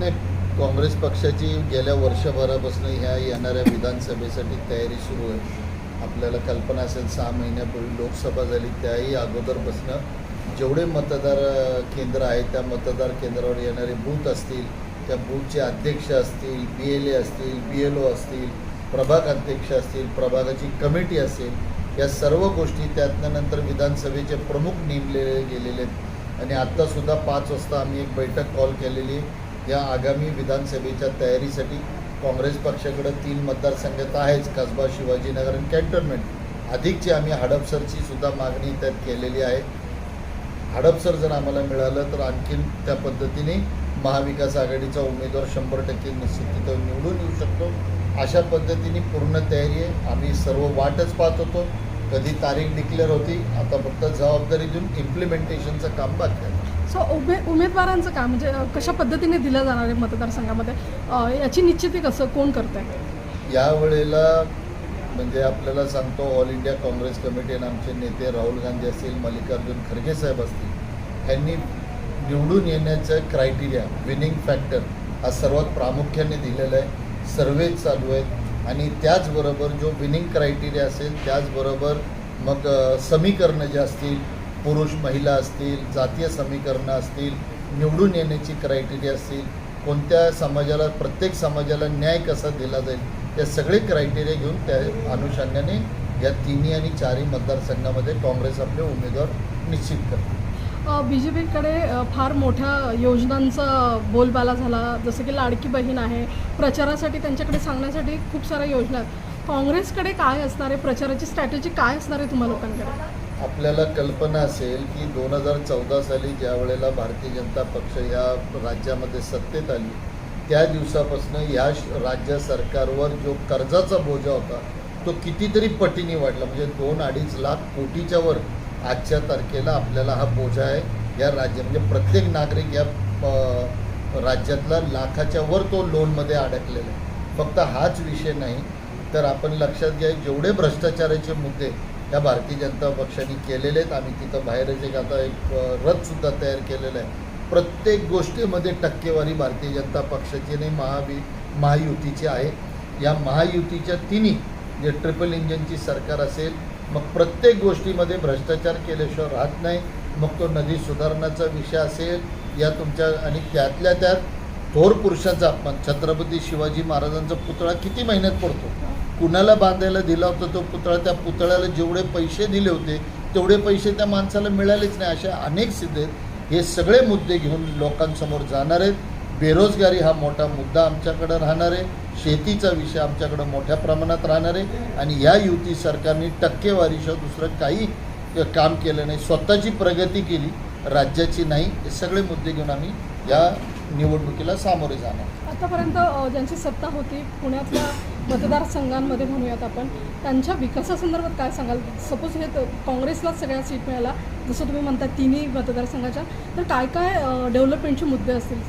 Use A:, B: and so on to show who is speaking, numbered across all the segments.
A: नाही काँग्रेस पक्षाची गेल्या वर्षभरापासून ह्या येणाऱ्या विधानसभेसाठी तयारी सुरू आहे. आपल्याला कल्पना असेल सहा महिन्यापूर्वी लोकसभा झाली त्याही अगोदरपासून जेवढे मतदार केंद्र आहेत त्या मतदार केंद्रावर येणारे बूथ असतील त्या बूथचे अध्यक्ष असतील बी एल ए असतील बी एल ओ असतील प्रभाग अध्यक्ष असतील प्रभागाची कमिटी असेल या सर्व गोष्टी त्यातनं नंतर विधानसभेचे प्रमुख नेमलेले गेलेले आहेत. आणि आत्तासुद्धा पाच वाजता आम्ही एक बैठक कॉल केलेली आहे. या आगामी विधानसभेच्या तयारीसाठी काँग्रेस पक्षाकडं तीन मतदारसंघात आहेच. कसबा शिवाजीनगर आणि कॅन्टोन्मेंट. अधिकची आम्ही हडपसरची सुद्धा मागणी त्यात केलेली आहे. हडपसर जर आम्हाला मिळालं तर आणखीन त्या पद्धतीने महाविकास आघाडीचा उमेदवार शंभर टक्के निश्चित तिथं निवडून येऊ शकतो. अशा पद्धतीने पूर्ण तयारी आहे. आम्ही सर्व वाटच पाहत होतो. कधी तारीख डिक्लेअर होती आता फक्त जबाबदारी देऊन इम्प्लिमेंटेशनचं काम बाकी आहे.
B: सो उमे उमेदवारांचं काम म्हणजे कशा पद्धतीने दिलं जाणार आहे मतदारसंघामध्ये? याची निश्चिती कसं कोण करत आहे
A: यावेळेला म्हणजे आपल्याला सांगतो ऑल इंडिया काँग्रेस कमिटी आणि आमचे नेते राहुल गांधी असतील मल्लिकार्जुन खरगे साहेब असतील ह्यांनी निवडून येण्याचं क्रायटेरिया विनिंग फॅक्टर हा सर्वात प्रामुख्याने दिलेला आहे. सर्वे चालू आहेत आणि त्याचबरोबर जो विनिंग क्रायटेरिया असेल त्याचबरोबर मग समीकरणं जे असतील पुरुष महिला असतील जातीय समीकरणं असतील निवडून येण्याची क्रायटेरिया असतील कोणत्या समाजाला प्रत्येक समाजाला न्याय कसा दिला जाईल ते सगळे क्रायटेरिया घेऊन त्या अनुषंगाने या तिन्ही आणि चारही मतदारसंघामध्ये काँग्रेस आपले उमेदवार निश्चित करते
B: बी जे पीकडे फार मोठ्या योजनांचा बोलबाला झाला. जसं की लाडकी बहीण आहे. प्रचारासाठी त्यांच्याकडे सांगण्यासाठी खूप साऱ्या योजना आहेत. काँग्रेसकडे काय असणार आहे? प्रचाराची स्ट्रॅटेजी काय असणार आहे तुम्हा लोकांकडे?
A: आपल्याला कल्पना असेल की दोन हजार चौदा साली ज्या वेळेला भारतीय जनता पक्ष या राज्यामध्ये सत्तेत आली त्या दिवसापासून या श- राज्य सरकारवर जो कर्जाचा बोजा होता तो कितीतरी पटीने वाढला. म्हणजे दोन अडीच लाख कोटीच्या वर आजच्या तारखेला आपल्याला हा बोजा आहे या राज्य म्हणजे प्रत्येक नागरिक या राज्यातला लाखाच्या वर तो लोनमध्ये अडकलेला आहे. फक्त हाच विषय नाही तर आपण लक्षात घ्या जेवढे भ्रष्टाचाराचे मुद्दे या भारतीय जनता पक्षाने केलेले आहेत. आम्ही तिथं बाहेरच एक आता एक रथसुद्धा तयार केलेलं आहे. प्रत्येक गोष्टीमध्ये टक्केवारी भारतीय जनता पक्षाची नाही महावि महायुतीची आहे. या महायुतीच्या तिन्ही जे ट्रिपल इंजिनची सरकार असेल मग प्रत्येक गोष्टीमध्ये भ्रष्टाचार केल्याशिवाय राहत नाही. मग तो नदी सुधारणाचा विषय असेल या तुमच्या आणि त्यातल्या त्यात थोर पुरुषांचा अपमान. छत्रपती शिवाजी महाराजांचा पुतळा किती महिन्यात पडतो? कुणाला बांधायला दिला होता तो पुतळा? त्या पुतळ्याला जेवढे पैसे दिले होते तेवढे पैसे त्या माणसाला मिळालेच नाही. अशा अनेक सिद्ध आहेत. हे सगळे मुद्दे घेऊन लोकांसमोर जाणार आहेत. बेरोजगारी हा मोठा मुद्दा आमच्याकडं राहणार आहे. शेतीचा विषय आमच्याकडं मोठ्या प्रमाणात राहणार आहे. आणि या युती सरकारने टक्केवारीशिवाय दुसरं काही काम केलं नाही. स्वतःची प्रगती केली. राज्याची नाही हे सगळे मुद्दे घेऊन आम्ही या निवडणुकीला सामोरे जाणार.
B: आतापर्यंत अ, ज्यांची सत्ता होती पुण्यातल्या मतदारसंघांमध्ये म्हणूयात आपण त्यांच्या विकासासंदर्भात काय सांगाल? सपोज हे तर काँग्रेसलाच सगळ्या सीट मिळाला जसं तुम्ही म्हणता तिन्ही मतदारसंघाच्या तर काय काय डेव्हलपमेंटचे मुद्दे असतील?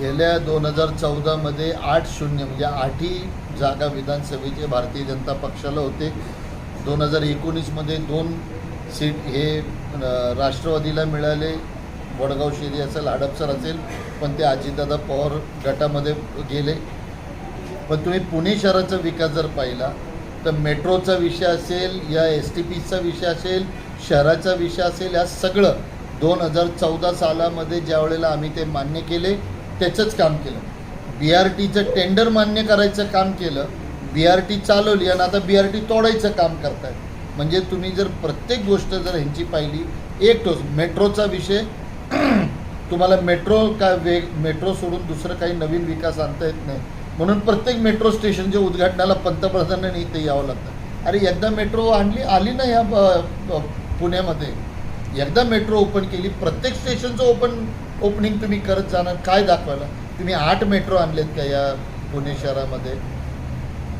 A: गेल्या दोन हजार चौदामध्ये आठ शून्य म्हणजे आठही जागा विधानसभेचे भारतीय जनता पक्षाला होते. दोन हजार एकोणीसमध्ये दोन सीट हे राष्ट्रवादीला मिळाले वडगाव शेरी असेल हडपसर असेल पण ते अजितदादा पवार गटामध्ये गेले. पण तुम्ही पुणे शहराचा विकास जर पाहिला तर मेट्रोचा विषय असेल या एस टी पीचा विषय असेल शहराचा विषय असेल या सगळं दोन हजार चौदा सालामध्ये ज्या वेळेला आम्ही ते मान्य केले त्याचंच काम केलं. बी आर टीचं टेंडर मान्य करायचं काम केलं बी आर टी चालवली आणि आता बी आर टी तोडायचं काम करतायत. म्हणजे तुम्ही जर प्रत्येक गोष्ट जर ह्यांची पाहिली एक टोच मेट्रोचा विषय तुम्हाला मेट्रो का वेग मेट्रो सोडून दुसरं काही नवीन विकास आणता येत नाही. म्हणून प्रत्येक मेट्रो स्टेशनच्या उद्घाटनाला पंतप्रधानांनी इथे यावं लागतं. अरे एकदा मेट्रो आणली आली ना या पुण्यामध्ये. एकदा मेट्रो ओपन केली प्रत्येक स्टेशनचं ओपन ओपनिंग तुम्ही करत जाणार काय दाखवायला? तुम्ही आठ मेट्रो आणलेत का या पुणे शहरामध्ये?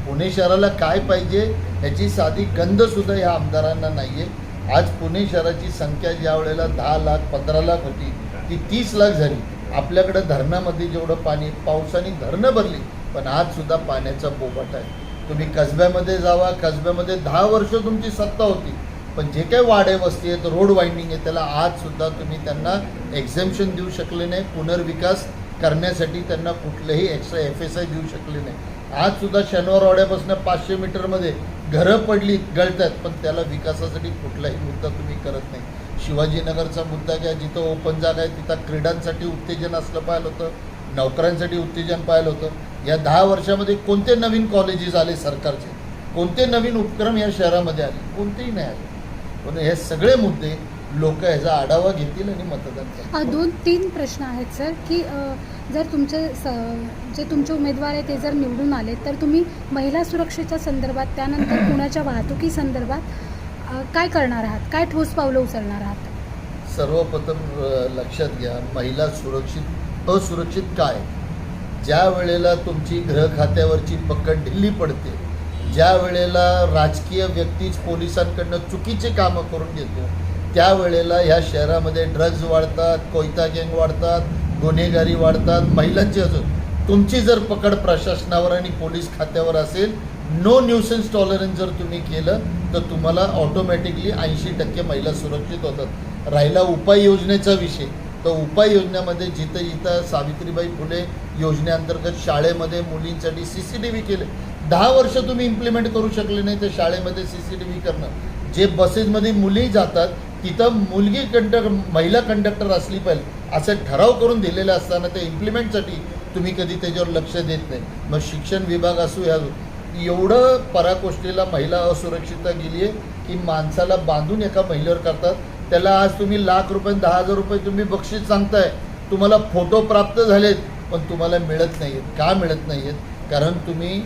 A: पुणे शहराला काय पाहिजे ह्याची साधी गंधसुद्धा ह्या आमदारांना नाही आहे आज पुणे शहराची संख्या ज्या वेळेला दहा लाख पंधरा लाख होती ती तीस लाख झाली. आपल्याकडं धरणामध्ये जेवढं पाणी पावसाने धरणं भरली पण आज सुद्धा पाण्याचा बोबाट आहे. तुम्ही कसब्यामध्ये जावा कसब्यामध्ये दहा वर्ष तुमची सत्ता होती पण जे काही वाडे वस्ती आहेत रोड वाइंडिंग आहे त्याला आज सुद्धा तुम्ही त्यांना एक्झेम्शन देऊ शकले नाही पुनर्विकास करण्यासाठी त्यांना कुठलंही एक्स्ट्रा एफ एस आय देऊ शकले नाही. आज सुद्धा शनिवारवाड्यापासून पाचशे मीटरमध्ये घरं पडली गळतात. पण त्याला विकासासाठी कुठलाही मुद्दा तुम्ही करत नाही. शिवाजीनगरचा मुद्दा घ्या जिथं ओपन जागा आहे तिथं क्रीडांसाठी उत्तेजन असलं पाहिलं होतं नोकऱ्यांसाठी उत्तेजन पाहिलं होतं. या दहा वर्षामध्ये कोणते नवीन कॉलेजेस आले सरकारचे? कोणते नवीन उपक्रम या शहरामध्ये आले? कोणतेही नाही आले. पण हे सगळे मुद्दे लोक ह्याचा आढावा घेतील आणि मतदान
C: दोन तीन प्रश्न आहेत सर की जर तुमचे स जे तुमचे उमेदवार आहे ते जर निवडून आले तर तुम्ही महिला सुरक्षेच्या संदर्भात त्यानंतर पुण्याच्या वाहतुकी संदर्भात काय करणार आहात? काय ठोस पावलं उचलणार आहात?
A: सर्वप्रथम लक्षात घ्या महिला सुरक्षित असुरक्षित काय? ज्या वेळेला तुमची गृह खात्यावरची पकड ढिल्ली पडते ज्या वेळेला राजकीय व्यक्तीच पोलिसांकडनं चुकीचे कामं करून घेतो त्यावेळेला ह्या शहरामध्ये ड्रग्ज वाढतात कोयता गँग वाढतात गुन्हेगारी वाढतात महिलांची अजून. तुमची जर पकड प्रशासनावर आणि पोलीस खात्यावर असेल नो न्यूसन्स टॉलरन्स जर तुम्ही केलं तर तुम्हाला ऑटोमॅटिकली ऐंशी टक्के महिला सुरक्षित होतात. राहिला उपाययोजनेचा विषय. तर उपाययोजनेमध्ये जिथं जिथं सावित्रीबाई फुले योजनेअंतर्गत शाळेमध्ये मुलींसाठी सी सी टी व्ही केले. दहा वर्ष तुम्ही इम्प्लिमेंट करू शकले नाही तर शाळेमध्ये सी सी टी व्ही करणं. जे बसेसमध्ये मुली जातात तिथं मुलगी कंडक्टर महिला कंडक्टर असली पाहिजे असं ठराव करून दिलेलं असताना ते इम्प्लिमेंटसाठी तुम्ही कधी त्याच्यावर लक्ष देत नाही. मग शिक्षण विभाग असू ह्या एवढं पराकोष्टीला महिला असुरक्षितता गेली आहे की माणसाला बांधून एका महिलेवर करतात. त्याला आज तुम्ही लाख रुपये दहा हजार रुपये तुम्ही बक्षीस सांगताय. तुम्हाला फोटो प्राप्त झालेत पण तुम्हाला मिळत नाही आहेत का मिळत नाही आहेत कारण तुम्ही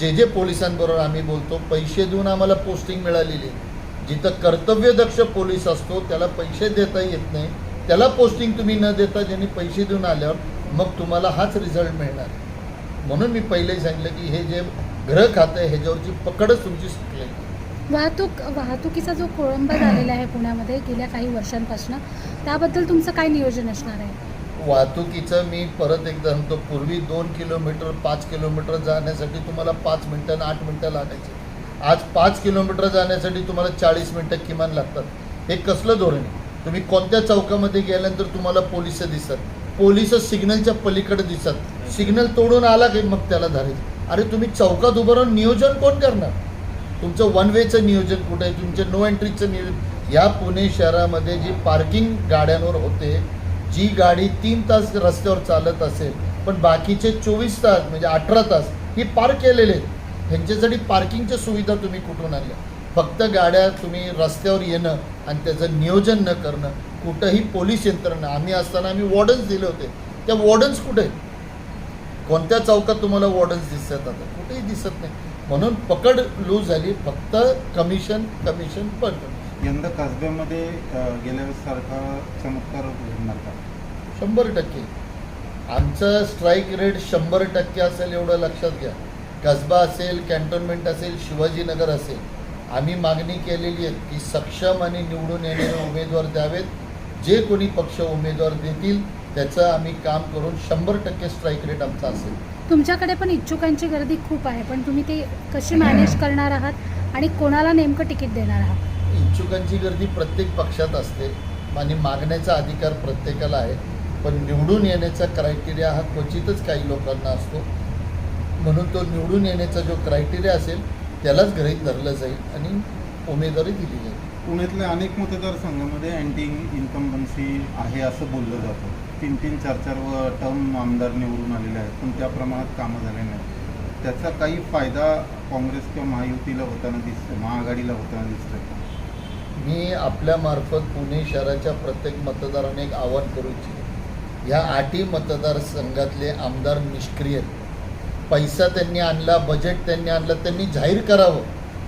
A: जे जे पोलिसांबरोबर आम्ही बोलतो पैसे देऊन आम्हाला पोस्टिंग मिळालेली आहे. जिथं कर्तव्यदक्ष पोलीस असतो त्याला पैसे देता येत नाही. त्याला पोस्टिंग तुम्ही न देता ज्यांनी पैसे देऊन आल्यावर मग तुम्हाला हाच रिझल्ट मिळणार. म्हणून मी पहिलेही सांगितलं की हे जे ग्रह खातं आहे ह्याच्यावरची पकडच तुमची सुटलेली.
C: वाहतूक वाहतुकीचा जो खोळंब झालेला आहे पुण्यामध्ये गेल्या काही वर्षांपासून त्याबद्दल तुमचं काय नियोजन असणार आहे?
A: वाहतुकीचं मी परत एकदा सांगतो पूर्वी दोन किलोमीटर पाच किलोमीटर जाण्यासाठी तुम्हाला पाच मिनटं आणि आठ मिनटं लागायचे. आज पाच किलोमीटर जाण्यासाठी तुम्हाला चाळीस मिनटं किमान लागतात. हे कसलं धोरण आहे? तुम्ही कोणत्या चौकामध्ये गेल्यानंतर तुम्हाला पोलीस दिसतात? पोलीस सिग्नलच्या पलीकडे दिसतात. सिग्नल तोडून आला की मग त्याला धरायचं. अरे तुम्ही चौकात उभं राहून नियोजन कोण करणार? तुमचं वन वेचं नियोजन कुठे आहे? तुमच्या नो एंट्रीचं नियोजन. या पुणे शहरामध्ये जी पार्किंग गाड्यांवर होते जी गाडी तीन तास रस्त्यावर चालत असेल पण बाकीचे चोवीस तास म्हणजे अठरा तास ही पार्क केलेले आहेत. ह्यांच्यासाठी पार्किंगच्या सुविधा तुम्ही कुठून आणल्या? फक्त गाड्या तुम्ही रस्त्यावर येणं आणि त्याचं नियोजन न करणं कुठंही पोलीस यंत्रणा आम्ही असताना आम्ही वॉर्डन्स दिले होते. त्या वॉर्डन्स कुठे? कोणत्या चौकात तुम्हाला वॉर्डन्स दिसतात आता? कुठेही दिसत नाही. म्हणून पकड लूज झाली फक्त कमिशन कमिशन पण
D: यंदा कसब्यामध्ये गेल्या सारखा चमत्कार
A: शंभर टक्के. आमचं स्ट्राईक रेट शंभर टक्के असेल एवढं लक्षात घ्या. कसबा असेल कॅन्टोन्मेंट असेल शिवाजीनगर असेल आम्ही मागणी केलेली आहे की सक्षम आणि निवडून येणारे उमेदवार द्यावेत. जे कोणी पक्ष उमेदवार देतील त्याचं आम्ही काम करून शंभर टक्के स्ट्राईक रेट आमचा असेल.
C: तुमच्याकडे पण इच्छुकांची गर्दी खूप आहे पण तुम्ही ते कशी मॅनेज करणार आहात आणि कोणाला नेमकं तिकीट देणार आहात?
A: इच्छुकांची गर्दी प्रत्येक पक्षात असते आणि मागण्याचा अधिकार प्रत्येकाला आहे. पण निवडून येण्याचा क्रायटेरिया हा क्वचितच काही लोकांना असतो. म्हणून तो निवडून येण्याचा जो क्रायटेरिया असेल त्यालाच गृहीत धरलं जाईल आणि उमेदवारी दिली जाईल.
D: पुण्यातल्या अनेक मतदारसंघामध्ये अँटी इन्कम्बन्सी आहे असं बोललं जातं. तीन तीन चार चार व टर्म आमदार निवडून आलेले आहेत पण त्या प्रमाणात कामं झाले नाही त्याचा काही फायदा काँग्रेस किंवा महायुतीला होताना दिसतोय महाआघाडीला होताना दिसतोय.
A: मी आपल्यामार्फत पुणे शहराच्या प्रत्येक मतदाराने एक आवाहन करू इच्छितो. ह्या आठही मतदारसंघातले आमदार निष्क्रिय आहेत. पैसा त्यांनी आणला बजेट त्यांनी आणलं त्यांनी जाहीर करावं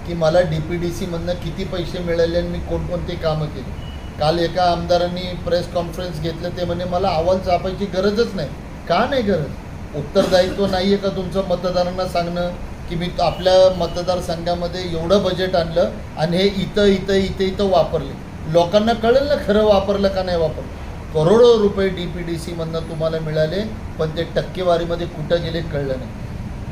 A: की मला डी पी डी सीमधनं किती पैसे मिळाले आणि मी कोणकोणते कामं केली. काल एका आमदारांनी प्रेस कॉन्फरन्स घेतलं ते म्हणे मला अहवाल छापायची गरजच नाही. का नाही गरज? उत्तरदायित्व नाही आहे का तुमचं मतदारांना सांगणं? की मी आपल्या मतदारसंघामध्ये एवढं बजेट आणलं आणि हे इथं इथं इथं इथं वापरले? लोकांना कळेल ना खरं वापरलं का नाही वापरलं? करोडो रुपये डी पी डी सीमधनं तुम्हाला मिळाले पण ते टक्केवारीमध्ये कुठं गेले कळलं नाही.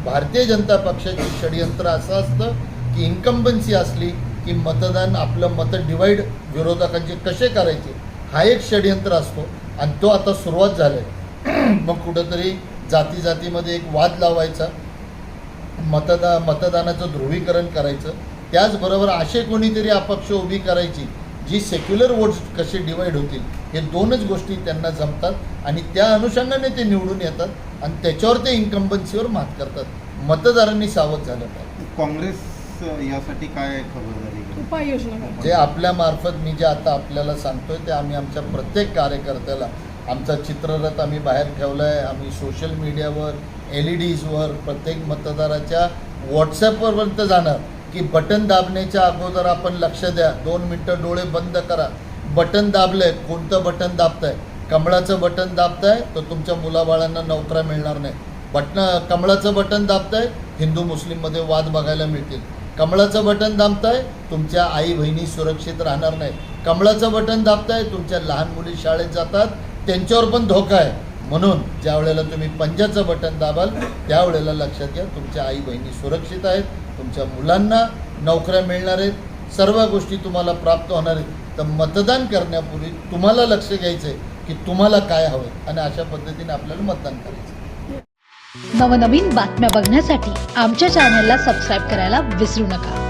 A: भारतीय जनता पक्षाचे षडयंत्र असं असतं की इन्कम्बन्सी असली की मतदान आपलं मतं डिवाईड विरोधकांचे कसे करायचे हा एक षडयंत्र असतो आणि तो आता सुरुवात झाला आहे मग कुठंतरी जाती जातीमध्ये एक वाद लावायचा मतदा मतदानाचं ध्रुवीकरण करायचं त्याचबरोबर असे कोणीतरी अपक्ष उभी करायची जी सेक्युलर वोट्स कसे डिवाईड होतील हे दोनच गोष्टी त्यांना जमतात आणि त्या अनुषंगाने ते निवडून येतात. आणि त्याच्यावर ते इन्कम्बन्सीवर मात करतात. मतदारांनी सावध झालं पाहिजे.
D: काँग्रेस यासाठी काय खबरदारी?
B: उपाययोजना
A: जे आपल्यामार्फत मी जे आता आपल्याला सांगतोय ते आम्ही आमच्या प्रत्येक कार्यकर्त्याला आमचा चित्ररथ आम्ही बाहेर ठेवला आहे आम्ही सोशल मीडियावर एल ई डीजवर प्रत्येक मतदाराच्या व्हॉट्सॲपवरपर्यंत जाणार की बटन दाबण्याच्या अगोदर आपण लक्ष द्या. दोन मिनटं डोळे बंद करा. बटन दाबलंय कोणतं बटन दाबताय? कमळाचं बटन दाबताय तर तुमच्या मुलाबाळांना नोकऱ्या मिळणार नाही. बटन कमळाचं बटन दाबताय हिंदू मुस्लिममध्ये वाद बघायला मिळतील. कमळाचं बटन दाबताय तुमच्या आई बहिणी सुरक्षित राहणार नाही. कमळाचं बटन दाबताय तुमच्या लहान मुली शाळेत जातात त्यांच्यावर पण धोका आहे. म्हणून ज्या वेळेला तुम्ही पंजाचं बटन दाबाल त्यावेळेला लक्षात घ्या तुमच्या आई बहिणी सुरक्षित आहेत तुमच्या मुलांना नोकऱ्या मिळणार आहेत. सर्व गोष्टी तुम्हाला प्राप्त होणार आहेत. तर मतदान करण्यापूर्वी तुम्हाला लक्ष घ्यायचं आहे की तुम्हाला काय हवं आणि अशा पद्धतीने आपल्याला मतदान करायचं.
E: नवनवीन बातम्या बघण्यासाठी आमच्या चॅनलला सबस्क्राईब करायला विसरू नका.